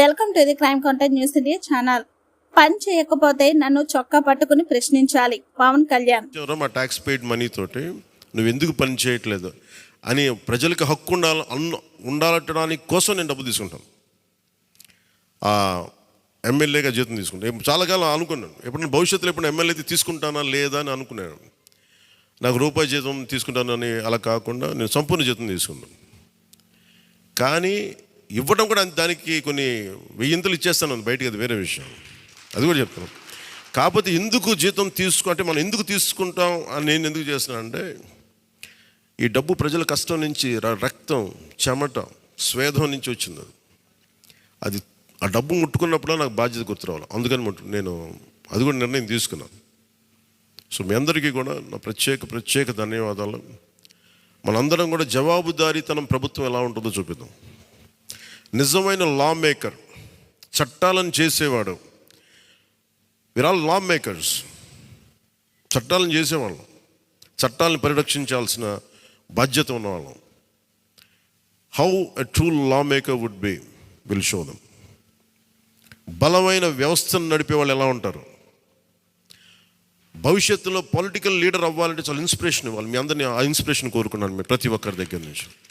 Welcome to the crime content news India channel. పని చేయకపోతే నన్ను చొక్కా పట్టుకుని ప్రశ్నించాలి. పవన్ కళ్యాణ్. మా ట్యాక్స్ పెయిడ్ మనీ తోటి నువ్వు ఎందుకు పని చేయట్లేదు అని ప్రజలకు హక్కు ఉండాలి అన్న కోసం నేను డబ్బు తీసుకుంటాను ఎమ్మెల్యేగా జీతం తీసుకుంటాను చాలా కాలం అనుకున్నాను. ఎప్పుడైనా భవిష్యత్తులో ఎప్పుడు ఎమ్మెల్యే అయితే తీసుకుంటానా లేదా అని అనుకున్నాను. నాకు రూపాయి జీతం తీసుకుంటానని అలా కాకుండా నేను సంపూర్ణ జీతం తీసుకున్నాను. కానీ ఇవ్వడం కూడా దానికి కొన్ని వెయ్యింతలు ఇచ్చేస్తాను బయటికి అది వేరే విషయం. అది కూడా చెప్తాను కాకపోతే ఎందుకు జీతం తీసుకుంటే మనం ఎందుకు తీసుకుంటాం అని నేను ఎందుకు చేస్తున్నాను అంటే ఈ డబ్బు ప్రజల కష్టం నుంచి రక్తం చెమట స్వేదం నుంచి వచ్చింది అది. అది ఆ డబ్బు ముట్టుకున్నప్పుడు నాకు బాధ్యత గుర్తురావాలి. అందుకని నేను అది కూడా నిర్ణయం తీసుకున్నాను. సో మీ అందరికీ కూడా నా ప్రత్యేక ప్రత్యేక ధన్యవాదాలు. మనందరం కూడా జవాబుదారీతనం ప్రభుత్వం ఎలా ఉంటుందో చూపిద్దాం. నిజమైన లా మేకర్ చట్టాలను చేసేవాడు. విర్ ఆల్ లా మేకర్స్ చట్టాలను చేసేవాళ్ళం. చట్టాలను పరిరక్షించాల్సిన బాధ్యత ఉన్నవాళ్ళం. How a true law maker would be will show them బలమైన వ్యవస్థను నడిపే వాళ్ళు ఎలా ఉంటారు? భవిష్యత్తులో పొలిటికల్ లీడర్ అవ్వాలంటే చాలా ఇన్స్పిరేషన్ ఇవ్వాలి. మీ అందరినీ ఆ ఇన్స్పిరేషన్ కోరుకున్నాను మీ ప్రతి ఒక్కరి దగ్గర నుంచి.